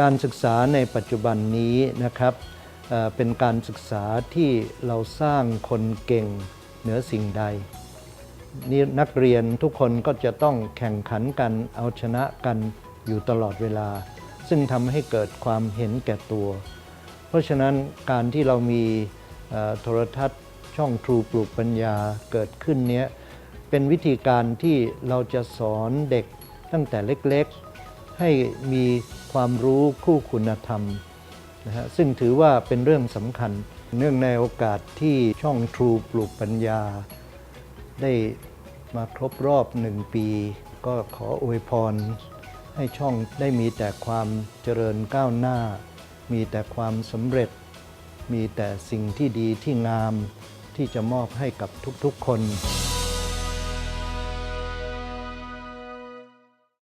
การศึกษาในปัจจุบันนี้นะครับเป็นการศึกษาที่เราสร้างคนเก่งเหนือสิ่งใดนี่นักเรียนทุกคนก็จะต้องแข่งขันกันเอาชนะกันอยู่ตลอดเวลา ซึ่งทำให้เกิดความเห็นแก่ตัว เพราะฉะนั้นการที่เรามีโทรทัศน์ช่องทรูปลูกปัญญาเกิดขึ้นเนี้ยเป็นวิธีการที่เราจะสอนเด็กตั้งแต่เล็กๆ ให้มี ความรู้คู่คุณธรรมนะฮะซึ่งถือว่าเป็นเรื่องสำคัญ เนื่องในโอกาสที่ช่องทรูปลูกปัญญา ได้มาครบรอบหนึ่งปี ก็ขออวยพร ให้ช่องได้มีแต่ความเจริญก้าวหน้า มีแต่ความสำเร็จ มีแต่สิ่งที่ดีที่งามที่จะมอบให้กับทุกๆคน